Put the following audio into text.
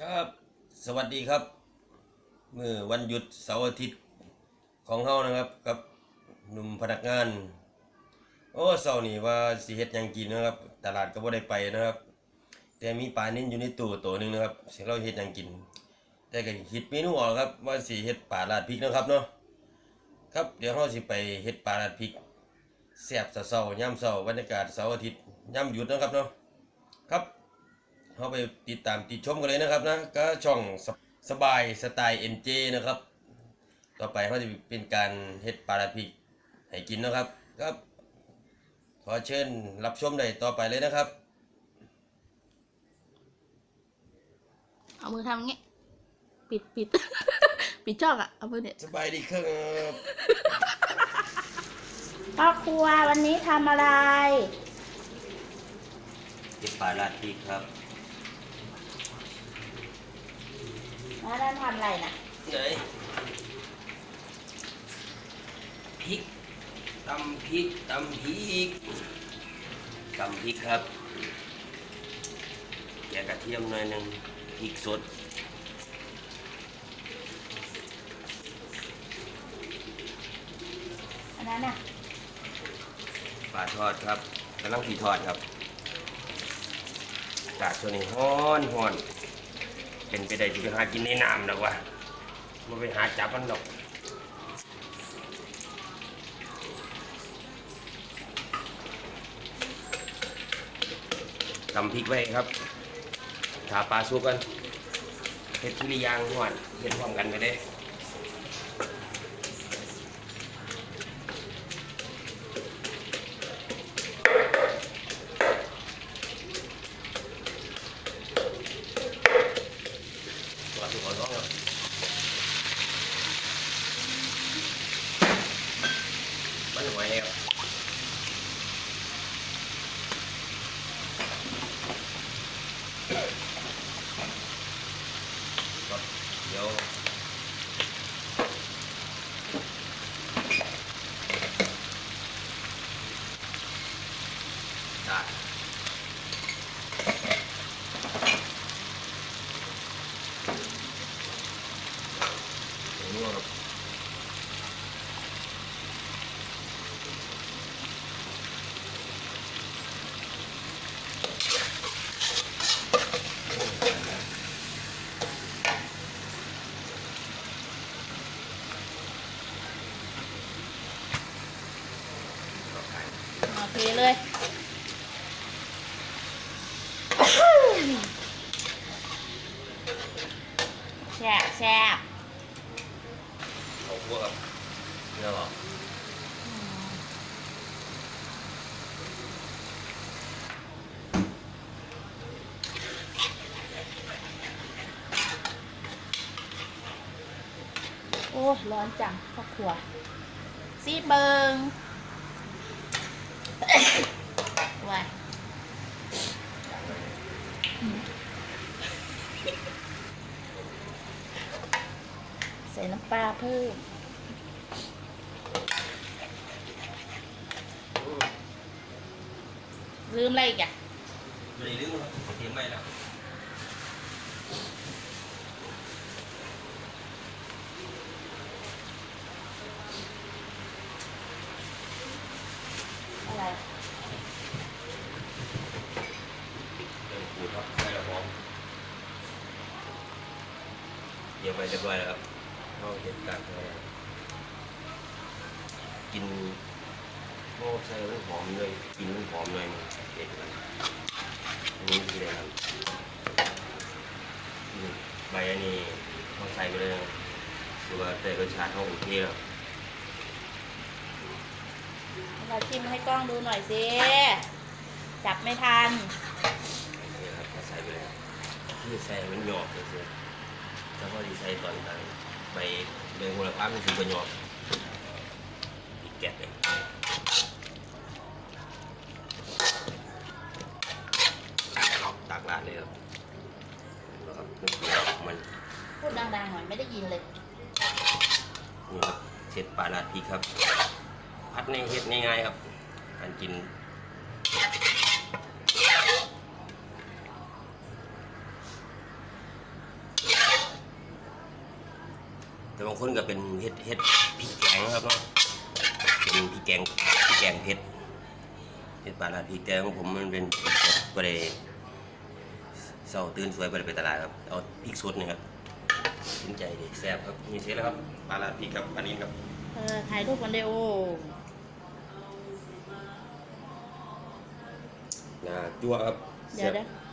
ครับ สวัสดีครับเมื่อวันหยุดเสาร์อาทิตย์ของเฮานะครับกับหนุ่มพนักงาน โอ้เสาร์นี้ว่าสิเฮ็ดหยังกินนะครับ ตลาดก็บ่ได้ไปนะครับ แต่มีปลานิ่นอยู่ในตู้ตัวหนึงนะครับสิเราเฮ็ดหยังกิน แต่ก็คิดเมนูออกครับว่าสิเฮ็ดปลาราดพริกนะครับเนาะครับเดี๋ยวเฮาสิไปเฮ็ดปลาราดพริกแซ่บเช้าๆยามเช้าบรรยากาศเสาร์อาทิตย์ยามหยุดนะครับเนาะครับ เข้าไปติดตามติดชมกันเลยนะครับนะก็ช่องสสบายสไตล์ NJ นะครับ ต่อไปเขาจะเป็นการเฮ็ดปลาราดพริกให้กินนะครับครับขอเชิญรับชมได้ต่อไปเลยนะครับ เอามือทำอย่างงี้ ปิดปิด ปิดจอกอะเอามือเนี่ยสบายดีครับพ่อครัววันนี้ทำอะไรเฮ็ดปลาราดพริกครับ น้าด้านทำอะไรน่ะไหนพริกตำพริกตำพริกตำพริกครับ แกะกระเทียมหน่อยหนึงพริกสดอันนั้นน่ะปลาทอดครับกำลังสีทอดครับอากาศช่วงนี้ร้อนร้อน เป็นไปได้ที่จะหากินในน้ำดอกวะมาไปหาจับมันหรอกตำพริกไว้ครับถาปลาซุกกันเห็ดทุเรียางหวานเห็ดพร้อมกันไปได้ ตัวสุกร้อนครับ มันไหวครับครับเดี๋ยวได้ อย่างนี้ครับต่อไป โอ เคเลยแซ่บแซ่บเอาพวกครับเนี่ยหรอโอ้ ร้อนจังพ่อครัวซีดเบิง ว้าใส่น้ำปลาเพิ่มลืมอะไรอีกอะไม่ได้ลืมครับเตรียมไว้แล้ว อะไร เติมขูดครับใส่ละพร้อมเต รียมไว้เรียบร้อยแล้วครับเข้าเห็ดกากเลยกินโอ้ใส่มันหอมเลยกินมันหอมหน่อยมันเด็ดเลยอันนี้คืออะไรครับอืมใบอันนี้ต้องใส่ไปเลยนะดูว่าแต่รสชาติเขาโอเคแล้วเราชิมให้กล้องดูหน่อยสิจับไม่ทันนี่ครับก็ใส่ไปเลยที่ใส่มันหยอกเลยสิ แล้วก็ดีใส่ตอนนั้นใบใบโหระพามันคือใบหยอกอีกแกะเลยตักราดเลยครับแล้วกลือมันพูดดังๆหน่อยไม่ได้ยินเลยนี่ครับเสร็จปลาราดพริกครับ พัดในเฮ็ดง่ายๆครับการกิน บางคนก็เป็นเฮ็ดเฮ็ดพริกแกงครับเนาะเป็นพริกแกงพริกแกงเผ็ดเฮ็ดปลาลาดพริกแต่ของผมมันเป็นพริกสดบ่ได้เช้าตื่นสวยบ่ได้ไปตลาดครับเอาพริกสดนี่ครับสนใจดีแซ่บครับนี่เสร็จแล้วครับปลาลาดพริกครับอันนี้ครับเออถ่ายรูปกันเดียวงาจั่วครับเดี๋ยวแซ่บนะ